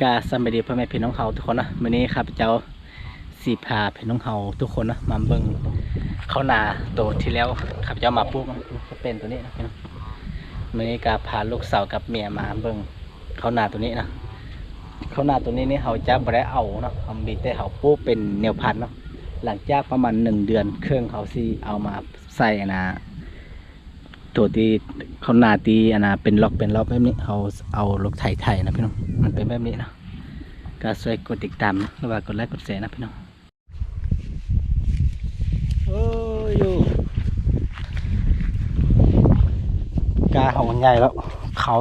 กาสมัยดีพ่อแม่พี่น้องเขาทุกคนนะวันนี้ครับเจ้าสีพาพี่น้องเขาทุกคนนะมาเบิ่งเขานาโตวที่แล้วครับเจ้ามาปลูกนะก็เป็นตัวนี้นะพี่น้องวันนี้กาพาลูกสาวกับเมียมาเบิ่งเขานาตัวนี้นะเขานาตัวนี้นี่เขาจะบ่ได้เอาเนาะเขามีแต่เขาปลูกเป็นแนวพันธุ์เนาะหลังจากประมาณหนึ่งเดือนเครื่องเขาสิเอามาใส่นะ ตัวที่เขาหนาตีอันนะเป็นล็อกเป็นล็อกแบบนี้เขาเอารถไถไถนะพี่น้องมันเป็นแบบนี้นะก็ช่วยกดติดตามนะหรือว่ากดไลค์กดแชร์นะพี่น้องโอ้ยอยู่กาของมันใหญ่แล้วเขา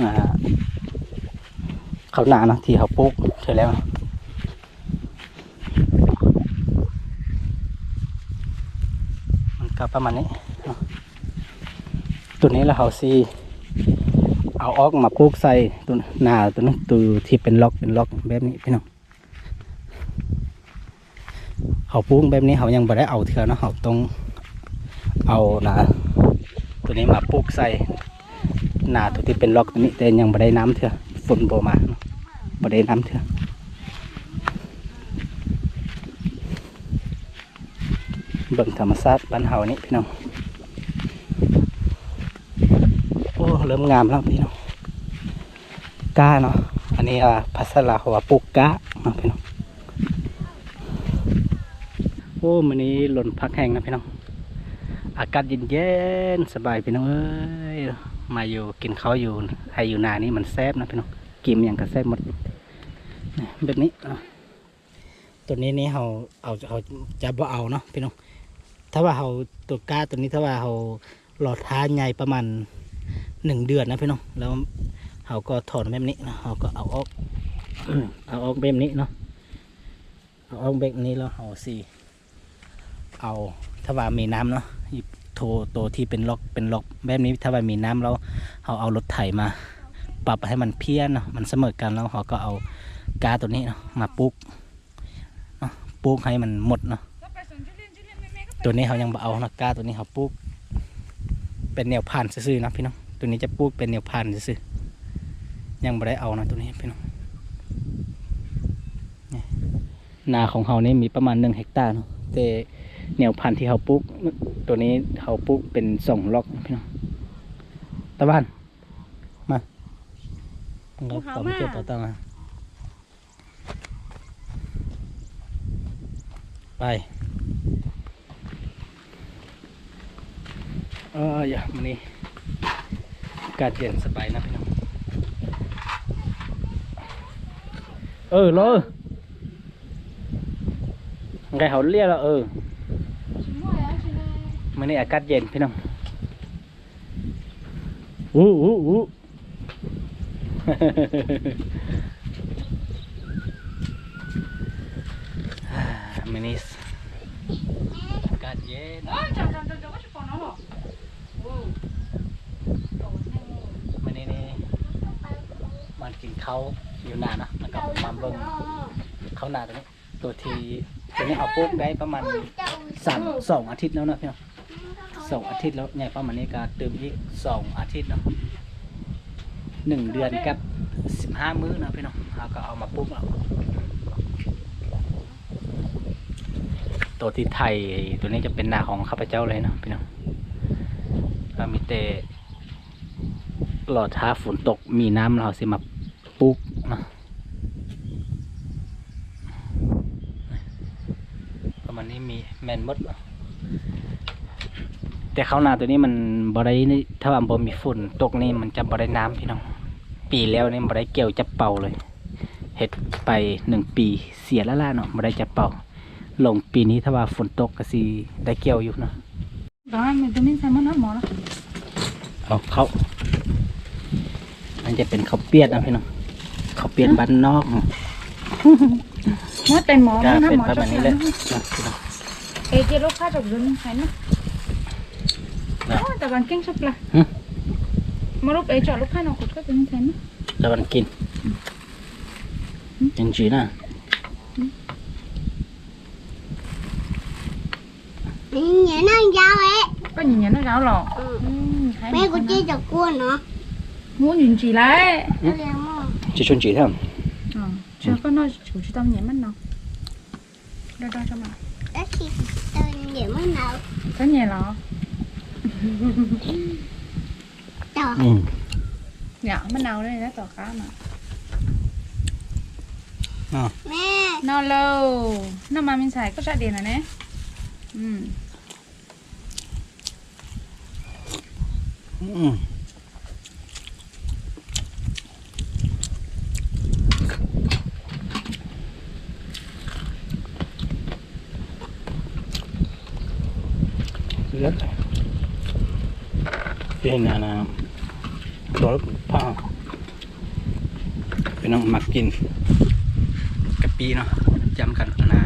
อ่าเขาหนานะที่เขาปลูกเสร็จแล้วนะมันก็ประมาณนี้ ตัวนี้แล้วเขาซีเอาออกมาปลูกใส่ตัวหนาตัวนั้นตัวที่เป็นล็อกเป็นล็อกแบบนี้พี่น้องเขาปลูกแบบนี้เขายังไม่ได้เอาเถื่อนะเขาต้องเอาหนาตัวนี้มาปลูกใส่หนาตัวที่เป็นล็อกตัวนี้แต่ยังไม่ได้น้ำเถื่อฝนโบมาไม่ได้น้ำเถื่อเบิ่งธรรมชาติบ้านเฮานี่พี่น้อง โอ้ เริ่มงามแล้วพี่น้องก้าเนาะอันนี้อ่าภาษาลาวเขาว่าปลูกกล้าเนาะพี่น้องโอ้มันนี้หล่นพักแห้งนะพี่น้องอากาศเย็นๆสบายพี่น้องเอ้ยมาอยู่กินข้าวอยู่ให้อยู่นานี่มันแซ่บนะพี่น้องกินอย่างก็แซ่บหมดแบบนี้เนาะตัวนี้นี่เขาเอาเขาจะบ่เอาเนาะพี่น้องถ้าว่าเขาตัวก้าตัวนี้ถ้าว่าเขาหลอดท้าใหญ่ประมาณ หนึ่งเดือนนะพี่น้องแล้วเขาก็ถอนแบบนี้นะเขาก็เอาออกเอาออกแบบนี้เนาะเอาออกแบบนี้แล้วเอาสีเอาถ้าว่ามีน้ำเนาะหยิบโทโตวที่เป็นล็อกเป็นล็อกแบบนี้ถ้าว่ามีน้ำแล้วเขาเอารถไถมา ปรับให้มันเพี้ยนเนาะมันเสมอกันแล้วเขาก็เอากาตัวนี้เนาะมาปลูกเนาะปลูกให้มันหมดเนาะตัวนี้เขายังเอานะกาตัวนี้เขาปลูกเป็นแนวผ่านซื่อๆนะพี่น้อง ตัวนี้จะปลูกเป็นแนวผ่านซื่อๆยังไม่ได้เอานะตัวนี้พี่น้องนี่นาของเขานี่มีประมาณหนึ่งเฮกตาร์เนาะแต่แนวพันธุ์ที่เขาปลูกตัวนี้เขาปลูกเป็นสองล็อกนะพี่น้องตะวันมาเราต่อมาเก็บต่อตั้งมาไปเอออย่ามันนี่อา กาศเย็นสบายนะพี่น้องเออรอไงเขาเรียกแล้วเออมันนี่อากาศเย็นพี่น้องอู้อู้อู้มันนี่อากาศเย็นมันนี่นี่ มันกินเขาอยู่นานนะแล้วก็มาเบิ่งเขานาตัวนี้ ตัวทีตัวนี้เอาปลูกได้ประมาณสามสองอาทิตย์แล้วนะพี่น้องสองอาทิตย์แล้วใหญ่ประมาณนี้ก็เติมอีกสองอาทิตย์เนาะหนึ่งเดือนกับสิบห้ามื้อนะพี่น้องเราก็เอามาปลูกแล้วตัวที่ไทยตัวนี้จะเป็นนาของข้าพเจ้าเลยเนาะพี่น้องก็มีแต่รอดท้าฝนตกมีน้ำเราสิมาปลูกเนาะประมาณนี้มี แมนหมดเนาะแต่ข้าวนาตัวนี้มันบ่ได้นี่ถ้าว่าบ่มีฝนตกนี่มันจะบ่ได้น้ำพี่น้อง ปีแล้วนี่บ่ได้เกี่ยวจับเป่าเลยเฮ็ดไปหนึ่งปีเสียแล้วล่ะเนาะบ่ได้จับเป่าลงปีนี้ถ้าว่าฝนตกก็สิได้เกี่ยวอยู่เนาะ Đó, mình tôi nên xem mất mỏ đó. เอาเขามันจะเป็นข้าวเปียกนะพี่น้องข้าวเปียกบ้านนอก Mất tên mỏ, ก็ mất เป็น mỏ ประ cho มาณนี้เลย xem. นะพี่น้อง 에제로 가족은 하나. 어, 다반 킹 섭라. 응. 뭐로 에저로 가나 고쳐 되는 하나. 다반 킹. 정지나. nhìn nhẹ nó rau ấy có nhìn nhẹ nó rau lò ừ. mấy chơi trò cua nữa muốn nhìn chị lại ừ. chị chôn chị thế không ừ. có nói chủ chú tâm nhẹ mắt nào đây đây cho mà vậy mới nợ có nhà lọ. To nhỏ mới nâu đấy nó to cá mà. Nó nó lâu nó mà mình xài có ra tiền rồi nè. Ừ. Mm. Ừ. rất cái hình này là đó là pa เป็นน้องมักกินกะปิเนาะจำกันนะ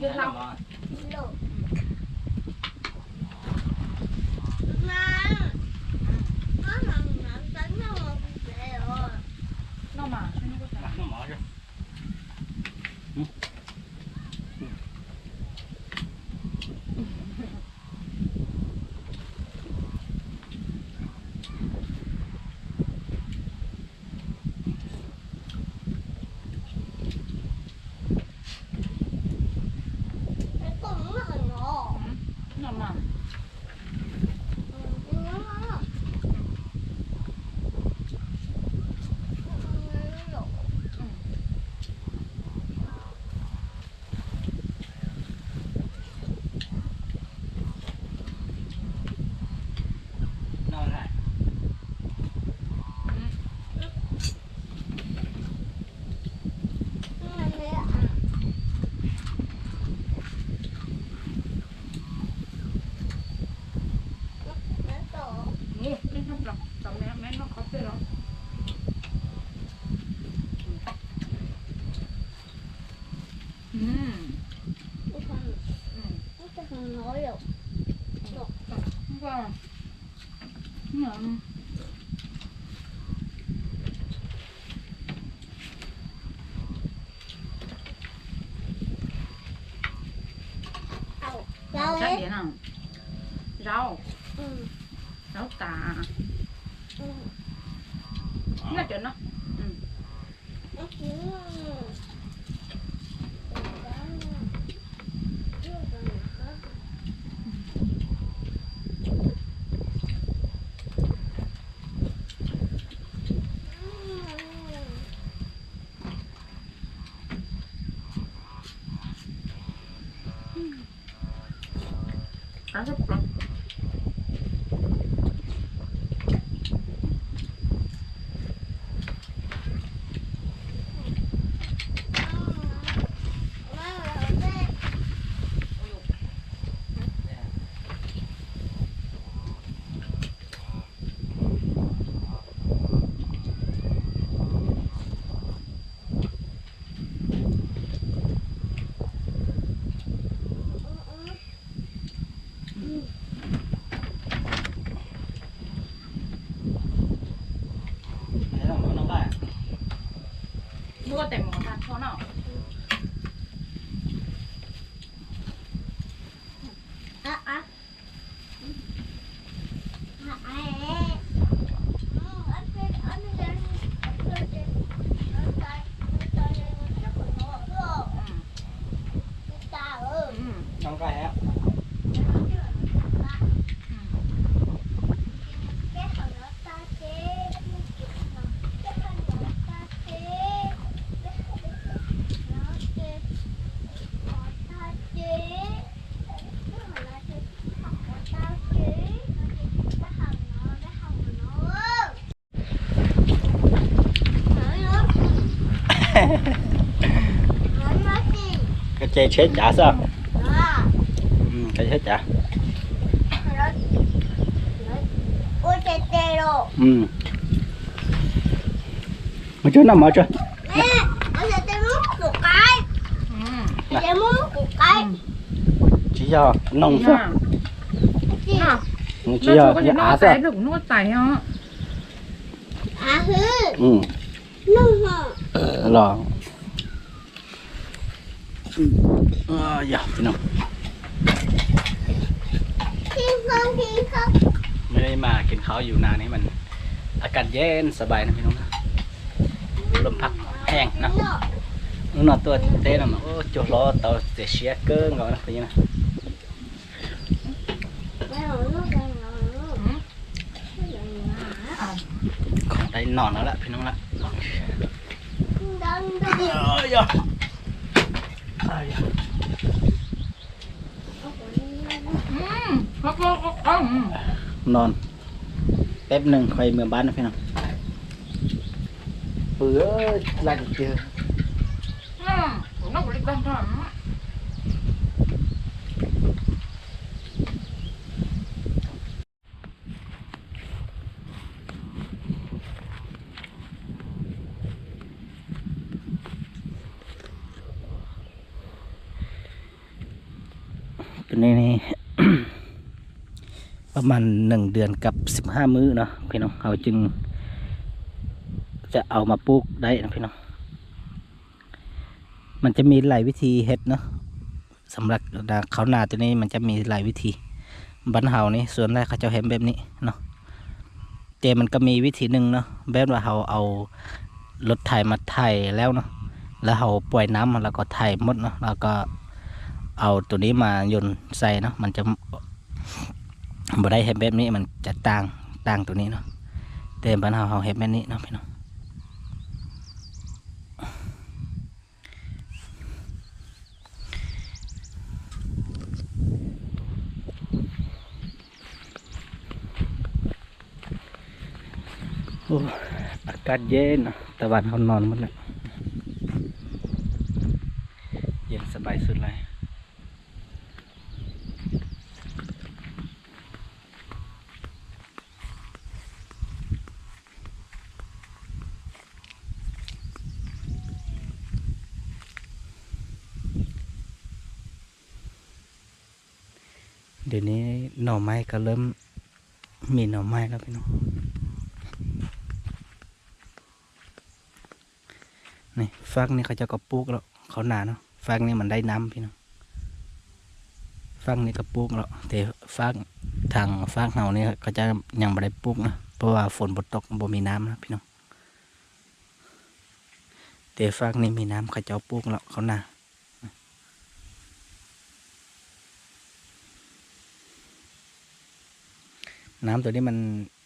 You have. Điện nào? Rau, ừ rau tà. ừ Nó chuẩn nó. Ừ. I'm from. Hãy subscribe cho kênh Ghiền Mì Gõ Để không bỏ lỡ เจเช็ดจ๋าซะ À. อืม cái chết จ๋า Ôi trời trời rồi อืมมาช่วยน้ำมาช่วย Nè Ôi trời trời muốn một cái อืม Trời muốn một cái ชี้ยอน้องซะ Chị น่ะชี้ยอก็อจะย่านวอาดใจซะถึงนวดใจเนาะ À hứ อืม Nông hả รอเอออย่าพี่น้อง Thiên không thiên không ไม่ได้มากินข้าวอยู่นานนี้มัน อากาศเย็นสบายนะพี่น้องนะลมพัดแห้งนะ Nó นู่นนะตัวเต้นนะโอ้จุดล้อเตาเสียเชียเกิ้งก่อนนะพี่นะ Nó nó nó ของได้นอนแล้วล่ะพี่น้องละ อ đăng ออย่ายย่าอืมก็ก็ก็อืมนอน แป๊บหนึ่งคอยเมื่อบ้านนะพี่น้องเบื่อลังเจออืมนกบริการทำ ตัวนี้นี่ ประมาณหนึ่งเดือนกับสิบห้ามื้อเนาะพี่น้องเราจึง จะเอามาปลูกได้นะพี่น้องมันจะมีหลายวิธีเฮ็ดเนาะสำหรับเขานาตัวนี้มันจะมีหลายวิธีบ้านเฮานี่ส่วนแรกเขาจะเห็นแบบนี้เนาะแต่มันก็มีวิธีหนึ่งเนาะแบบว่าเราเอารถไถมาไถแล้วเนาะแล้วเราปล่อยน้ำแล้วก็ไถหมดเนาะแล้วก็เอาตัวนี้มาโยนใส่เนาะมันจะ บ่ได้เห็นแบบนี้มันจะต่างต่างตัวนี้เนาะแต่บ้านเฮาเราเห็นแบบนี้เนาะพี่น้องโอ้อากาศเย็นนะตะวันเขานอนหมดแล้วเย็นสบายสุดเลยเดี๋ยวนี้หน่อไม้ก็เริ่มมีหน่อไม้แล้วพี่น้องนี่ฟักนี่เขาจะก็ปลูกแล้วเขาหนาเนาะฟักนี่มันได้น้ำพี่น้องฟักนี่ก็ปลูกแล้วแต่ฟักทางฟักเฮานี่ก็จะยังไม่ได้ปลูกนะเพราะว่าฝนบ่ตกบ่มีน้ำนะพี่น้องแต่ฟักนี่มีน้ำเขาจะปลูกแล้วเขาหนา น้ำตัวนี้มัน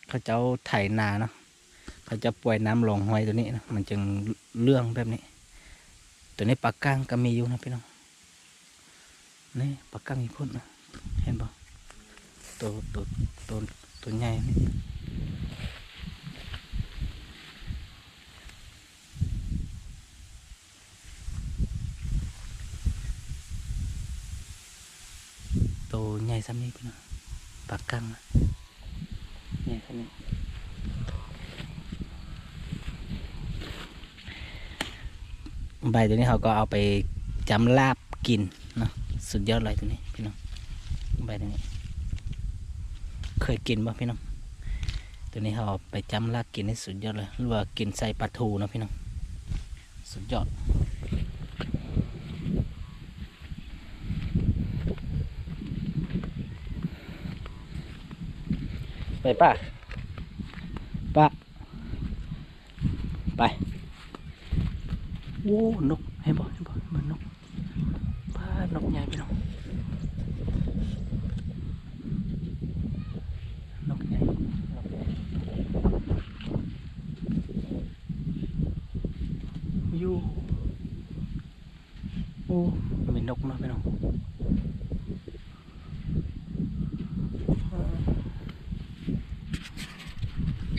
เขาจะเอาไถนาเนาะเขาจะปล่อยน้ำลงห้อยตัวนี้นะมันจึงเรื่องแบบนี้ ตัวนี้ปลาก้างก็มีอยู่นะพี่น้องนี่ปลาก้างอีกพุ่นนะเห็นปะตัวตัวตัวตัวใหญ่นี่ตัวใหญ่ซ้ำนี้พี่น้องปลาก้างนะ ใหญ่ซ้ำนี้ใบตัวนี้เขาก็เอาไปจำลาบกินเนาะสุดยอดเลยตัวนี้พี่น้องใบตัวนี้ เคยกินป่ะพี่น้องตัวนี้เขาไปจำลาบกินให้สุดยอดเลยหรือว่ากินใส่ปลาทูนะพี่น้องสุดยอด ไปป้าป้าไปโอ้นกเห็นบ่เห็นบ่เห็นบ่นกป้านกใหญ่พี่น้องนกนกใหญ่อยู่โอ้